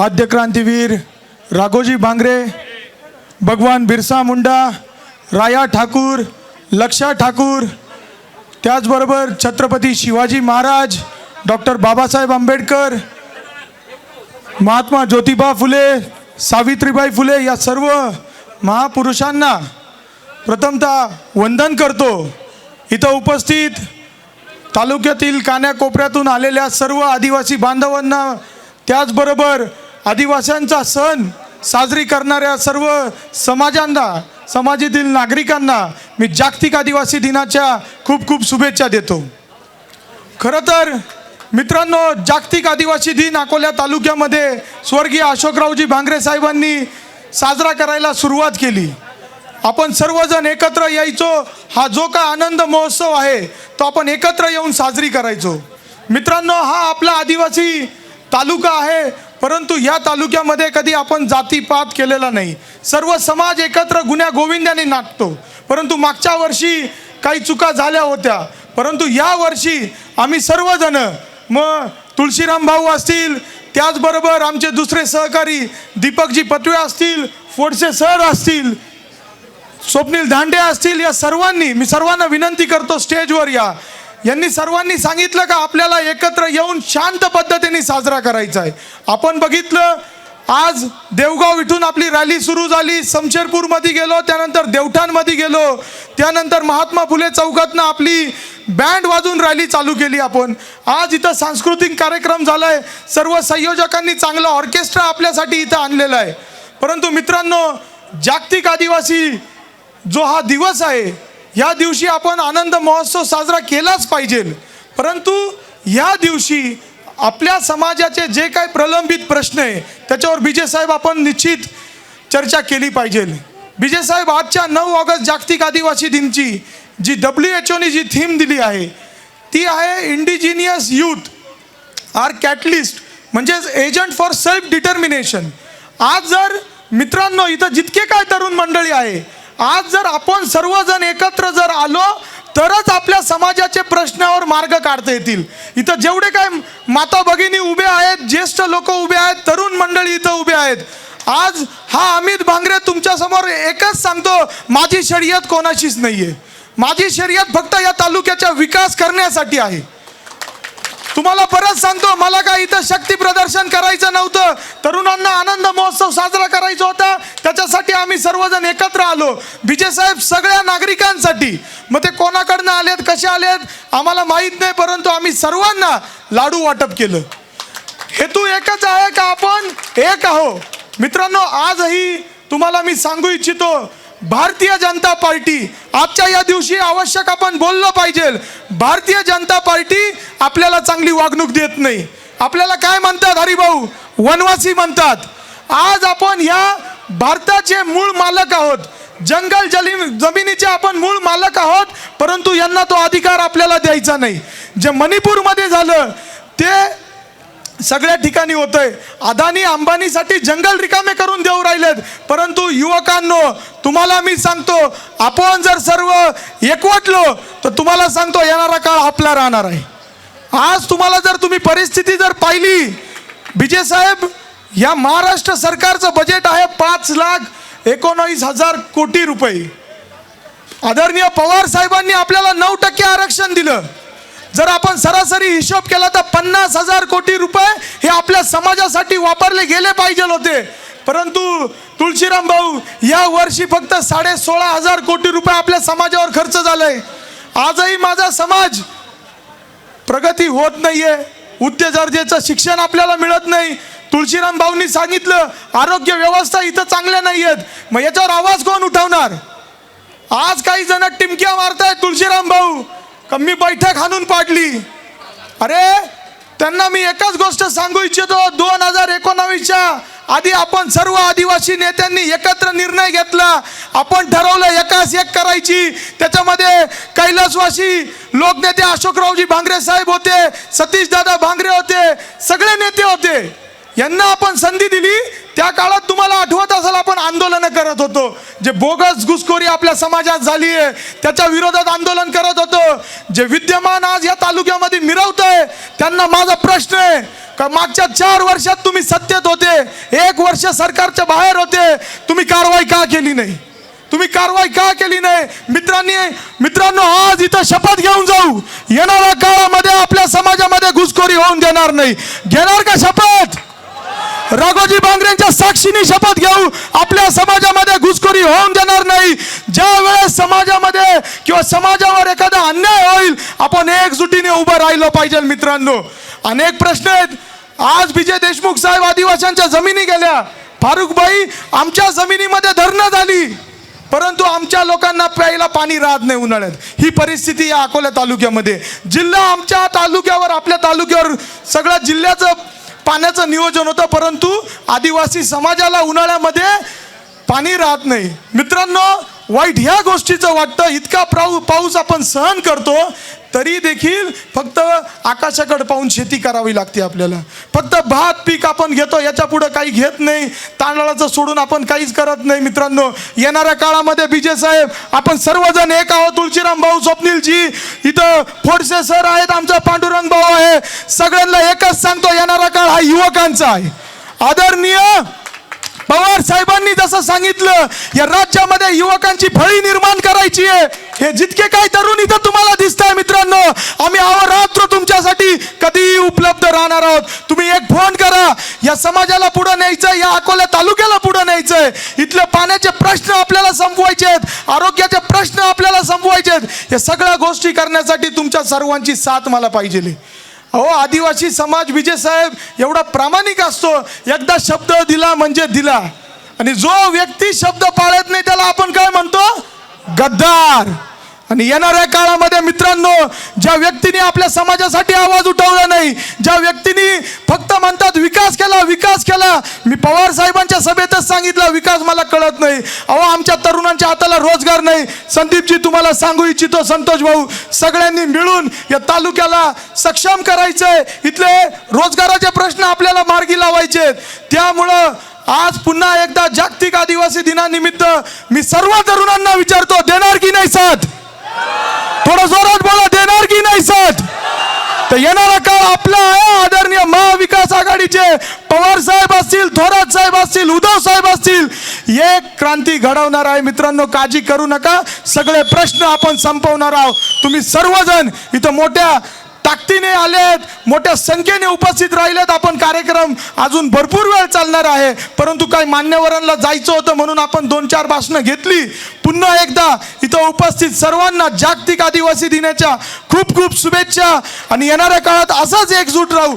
आद्य क्रांतीवीर राघोजी भांगरे भगवान बिरसा मुंडा राया ठाकूर लक्षा ठाकूर त्याचबरोबर छत्रपती शिवाजी महाराज डॉक्टर बाबासाहेब आंबेडकर महात्मा ज्योतिबा फुले सावित्रीबाई फुले या सर्व महापुरुषांना प्रथमतः वंदन करतो. इथं उपस्थित तालुक्यातील कान्याकोपऱ्यातून आलेल्या सर्व आदिवासी बांधवांना त्याचबरोबर आदिवासींचा सण साजरी करणाऱ्या सर्व समाजांना समाजातील नागरिकांना मी जागतिक आदिवासी दिनाच्या खूप खूप शुभेच्छा देतो. खरं तर मित्रांनो जागतिक आदिवासी दिन अकोल्या तालुक्यामध्ये स्वर्गीय अशोकरावजी भांगरे साहेबांनी साजरा करायला सुरुवात केली. आपण सर्वजण एकत्र यायचो हा जो का आनंद महोत्सव आहे तो आपण एकत्र येऊन साजरी करायचो. मित्रांनो हा आपला आदिवासी तालुका आहे परंतु या तालुक्यामध्ये कधी आपण जातीपात केलेला नाही. सर्व समाज एकत्र गुन्ह्या गोविंदाने नाटतो परंतु मागच्या वर्षी काही चुका झाल्या होत्या. परंतु या वर्षी आम्ही सर्वजण मग तुळशीराम भाऊ असतील त्याचबरोबर आमचे दुसरे सहकारी दीपकजी पटवे असतील फोडसे सर असतील स्वप्नील दांडे असतील या सर्वांनी मी सर्वांना विनंती करतो स्टेजवर या. यांनी सर्वांनी सांगितलं का आपल्याला एकत्र येऊन शांत पद्धतीने साजरा करायचा आहे. आपण बघितलं आज देवगाव इथून आपली रॅली सुरू झाली. समशेरपूरमध्ये गेलो त्यानंतर देवठाणमध्ये गेलो. त्यानंतर महात्मा फुले चौकातनं आपली बँड वाजून रॅली चालू केली आपण. आज इथं सांस्कृतिक कार्यक्रम झालाय. सर्व संयोजकांनी चांगला ऑर्केस्ट्रा आपल्यासाठी इथं आणलेला आहे. परंतु मित्रांनो जागतिक आदिवासी जो हा दिवस आहे या दिवशी आपण आनंद महोत्सव साजरा केलाच पाहिजे. परंतु या दिवशी आपल्या समाजाचे जे काही प्रलंबित प्रश्न आहे त्याच्यावर विजय साहेब आपण निश्चित चर्चा केली पाहिजे. विजय साहेब आजच्या नऊ ऑगस्ट जागतिक आदिवासी दिनची जी डब्ल्यू एच ओने जी थीम दिली आहे ती आहे इंडिजिनियस यूथ आर कॅटलिस्ट म्हणजेच एजंट फॉर सेल्फ डिटर्मिनेशन. आज जर मित्रांनो इथं जितके काय तरुण मंडळी आहे आज जर आपण सर्वजण एकत्र जर आलो तरच आपल्या समाजाचे प्रश्नावर मार्ग काढता येतील. इथं जेवढे काय माता भगिनी उभे आहेत ज्येष्ठ लोक उभे आहेत तरुण मंडळी इथं उभे आहेत. आज हा अमित भांगरे तुमच्यासमोर एकच सांगतो माझी शर्यत कोणाशीच नाहीये. माझी शर्यत फक्त या तालुक्याचा विकास करण्यासाठी आहे. तुम्हाला परत सांगतो मला काय इथं शक्ती प्रदर्शन करायचं नव्हतं. तरुणांना आनंद महोत्सव साजरा करायचा होता. त्याच्यासाठी आम्ही सर्वजण एकत्र आलो. विजय साहेब सगळ्या नागरिकांसाठी. मग ते कोणाकडनं आलेत कसे आलेत आम्हाला माहीत नाही परंतु आम्ही सर्वांना लाडू वाटप केलं. हेतू एकच आहे का आपण एक आहो? मित्रांनो आजही तुम्हाला मी सांगू इच्छितो भारतीय जनता पार्टी आजच्या या दिवशी आवश्यक आपण बोललो पाहिजे. भारतीय जनता पार्टी आपल्याला चांगली वागणूक देत नाही. आपल्याला काय म्हणतात हरिभाऊ? वनवासी म्हणतात. आज आपण ह्या भारताचे मूळ मालक आहोत. जंगल जली जमिनीचे आपण मूळ मालक आहोत परंतु यांना तो अधिकार आपल्याला द्यायचा नाही. जे मणिपूरमध्ये झालं ते सगळ्या ठिकाणी होतंय. अदानी अंबानीसाठी जंगल रिकामे करून देऊ राहिलेत. परंतु युवकांनो तुम्हाला मी सांगतो आपण जर सर्व एकवटलो तर तुम्हाला सांगतो येणारा काळ आपला राहणार आहे. आज तुम्हाला जर तुम्ही परिस्थिती जर पाहिली विजय साहेब या महाराष्ट्र सरकारचं बजेट आहे पाच लाख एकोणावीस हजार कोटी रुपये. आदरणीय पवार साहेबांनी आपल्याला नऊ टक्के आरक्षण दिलं. जर आपण सरासरी हिशोब केला तर पन्नास हजार कोटी रुपये हे आपल्या समाजासाठी वापरले गेले पाहिजे होते. परंतु तुळशीराम भाऊ या वर्षी फक्त साडे सोळा हजार कोटी रुपये आपल्या समाजावर खर्च झालाय. आजही माझा समाज प्रगती होत नाहीये. उच्च दर्जेचं शिक्षण आपल्याला मिळत नाही. तुळशीराम भाऊंनी सांगितलं आरोग्य व्यवस्था इथं चांगल्या नाही आहेत मग याच्यावर आवाज कोण उठवणार? आज काही जण टिमक्या मारताय तुळशीराम भाऊ. का मी बैठक हाणून पाडली? अरे त्यांना मी एकच गोष्ट सांगू इच्छितो दोन हजार एकोणावीसच्या आधी आपण सर्व आदिवासी नेत्यांनी एकत्र निर्णय घेतला. आपण ठरवलं एकास एक करायची. त्याच्यामध्ये कैलासवासी लोकनेते अशोकरावजी भांगरे साहेब होते सतीशदादा भांगरे होते सगळे नेते होते. यांना आपण संधी दिली त्या काळात तुम्हाला आठवत असेल आपण आंदोलन करत होतो. जे बोगस घुसखोरी आपल्या समाजात झाली आहे त्याच्या विरोधात आंदोलन करत होतो. जे विद्यमान आज या तालुक्यामध्ये मिरवत आहे त्यांना माझा प्रश्न आहे का मागच्या चार वर्षात तुम्ही सत्तेत होते एक वर्ष सरकारच्या बाहेर होते तुम्ही कारवाई का केली नाही? तुम्ही कारवाई का केली नाही? मित्रांनी मित्रांनो आज इथं शपथ घेऊन जाऊ. येणाऱ्या काळामध्ये आपल्या समाजामध्ये घुसखोरी होऊन देणार नाही. घेणार का शपथ? राघोजी बांगरेंच्या साक्षीने शपथ घेऊ आपल्या समाजामध्ये घुसखोरी होऊन देणार नाही. ज्या वेळेस समाजामध्ये किंवा समाजावर एखादा अन्याय होईल आपण एकजुटीने उभं राहिलं पाहिजे मित्रांनो. अनेक प्रश्न आहेत. आज विजय देशमुख साहेब आदिवाशांच्या जमिनी गेल्या. फारुखबाई आमच्या जमिनीमध्ये धरणं झाली. परंतु आमच्या लोकांना प्यायला पाणी राहत नाही उन्हाळ्यात. ही परिस्थिती या अकोला तालुक्यामध्ये. जिल्हा आमच्या तालुक्यावर आपल्या तालुक्यावर सगळ्या जिल्ह्याचं पाण्याचं नियोजन होतं परंतु आदिवासी समाजाला उन्हाळ्यामध्ये पाणी राहत नाही. मित्रांनो वाईट ह्या गोष्टीचं वाटतं. इतका प्राऊ पाऊस आपण सहन करतो तरी देखील फक्त आकाशाकडे पाहून शेती करावी लागते आपल्याला. फक्त भात पीक आपण घेतो याच्या पुढं काही घेत नाही. तांदळाचं सोडून आपण काहीच करत नाही मित्रांनो. येणाऱ्या काळामध्ये विजय साहेब आपण सर्वजण एक आहोत तुळशीराम भाऊ स्वप्नीलजी. इथं फोडसे सर आहेत आमचा पांडुरंग भाऊ आहे. सगळ्यांना एकच सांगतो येणारा काळ हा युवकांचा आहे. आदरणीय पवार साहेबांनी जसं सांगितलं या राज्यामध्ये युवकांची फळी निर्माण करायची आहे. हे जितके काही तरुण इथं तुम्हाला दिसत आहे मित्रांनो आम्ही अहोरात्र तुमच्यासाठी कधीही उपलब्ध राहणार आहोत. तुम्ही एक फोन करा या समाजाला पुढे न्यायचंय या अकोला तालुक्याला पुढे न्यायचंय. इथले पाण्याचे प्रश्न आपल्याला संपवायचे आहेत आरोग्याचे प्रश्न आपल्याला संपवायचे आहेत. या सगळ्या गोष्टी करण्यासाठी तुमच्या सर्वांची साथ मला पाहिजे अहो आदिवासी समाज विजय साहेब एवढा प्रामाणिक असतो. एकदा शब्द दिला म्हणजे दिला. आणि जो व्यक्ती शब्द पाळत नाही त्याला आपण काय म्हणतो? गद्दार. आणि येणाऱ्या काळामध्ये मित्रांनो ज्या व्यक्तीने आपल्या समाजासाठी आवाज उठवला नाही ज्या व्यक्तीने फक्त म्हणतात विकास केला विकास केला. मी पवार साहेबांच्या सभेतच सांगितलं विकास मला कळत नाही. अहो आमच्या तरुणांच्या हाताला रोजगार नाही. संदीपजी तुम्हाला सांगू इच्छितो संतोष भाऊ सगळ्यांनी मिळून या तालुक्याला सक्षम करायचंय. इथले रोजगाराचे प्रश्न आपल्याला मार्गी लावायचे त्यामुळं आज पुन्हा एकदा जागतिक आदिवासी दिनानिमित्त मी सर्व तरुणांना विचारतो देणार की नाही साथ थोडं जोरात बोला देणार की नाही साथ तर येणारा काळ आपला आहे. आदरणीय महाविकास आघाडीचे पवार साहेब असतील थोरात साहेब असतील उद्धव साहेब असतील एक क्रांती घडवणार आहे. मित्रांनो काळजी करू नका. सगळे प्रश्न आपण संपवणार आहोत. तुम्ही सर्वजण इथं मोठ्या ताकदीने आलेत मोठ्या संख्येने उपस्थित राहिलेत. आपण कार्यक्रम अजून भरपूर वेळ चालणार आहे. परंतु काही मान्यवरांना जायचं होतं म्हणून आपण दोन चार भाषणं घेतली. पुन्हा एकदा इथं उपस्थित सर्वांना जागतिक आदिवासी दिनाच्या खूप खूप शुभेच्छा. आणि येणाऱ्या काळात असाच एकजूट राहू.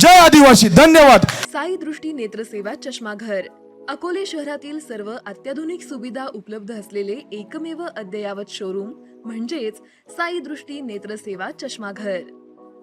जय आदिवासी. धन्यवाद. साई दृष्टी नेत्रसेवा चष्माघर. अकोले शहरातील सर्व अत्याधुनिक सुविधा उपलब्ध असलेले एकमेव अद्ययावत शोरूम म्हणजेच साई दृष्टी नेत्रसेवा चष्माघर.